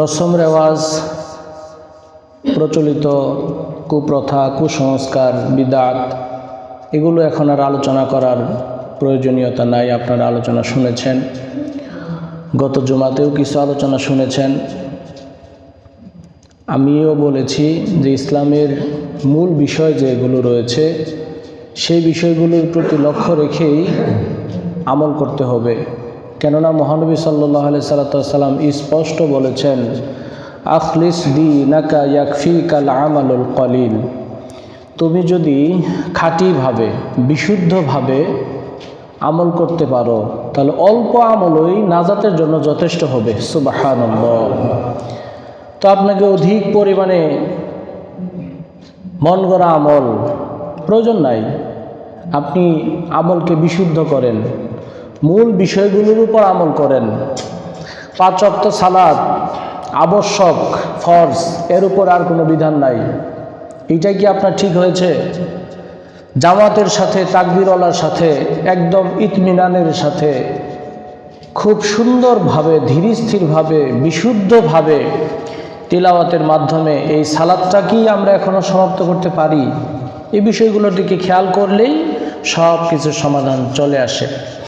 রসম রেওয়াজ, প্রচলিত কুপ্রথা, কুসংস্কার, বিদাত, এগুলো এখন আর আলোচনা করার প্রয়োজনীয়তা নাই, আপনারা আলোচনা শুনেছেন। গত জুমাতেও কিছু আলোচনা শুনেছেন। আমিও বলেছি যে ইসলামের মূল বিষয় যেগুলো রয়েছে, সেই বিষয়গুলোর প্রতি লক্ষ্য রেখেই আমল করতে হবে। কেননা মহানবী সাল্লাহ আলি সাল্লাম স্পষ্ট বলেছেন, আখলিস দি নাকা ইয়াকফি কাল আমালুল কলিল। তুমি যদি খাঁটিভাবে, বিশুদ্ধভাবে আমল করতে পারো, তাহলে অল্প আমলই নাজাতের জন্য যথেষ্ট হবে। সুবাহান তো আপনাকে অধিক পরিমাণে মন আমল প্রয়োজন নাই। আপনি আমলকে বিশুদ্ধ করেন। মূল বিষয়গুলোর উপর আমল করেন। পাঁচ অক্ত সালাদ আবশ্যক, ফর্জ, এর উপর আর কোনো বিধান নাই। এইটাই কি আপনার ঠিক হয়েছে? জামাতের সাথে, তাকবিরওয়ালার সাথে, একদম ইতমিনানের সাথে, খুব সুন্দরভাবে ধীরস্থিরভাবে বিশুদ্ধভাবে তিলাওয়াতের মাধ্যমে এই সালাদটা কি আমরা এখনও সমাপ্ত করতে পারি। এই বিষয়গুলোর দিকে খেয়াল করলেই সব কিছুর সমাধান চলে আসে।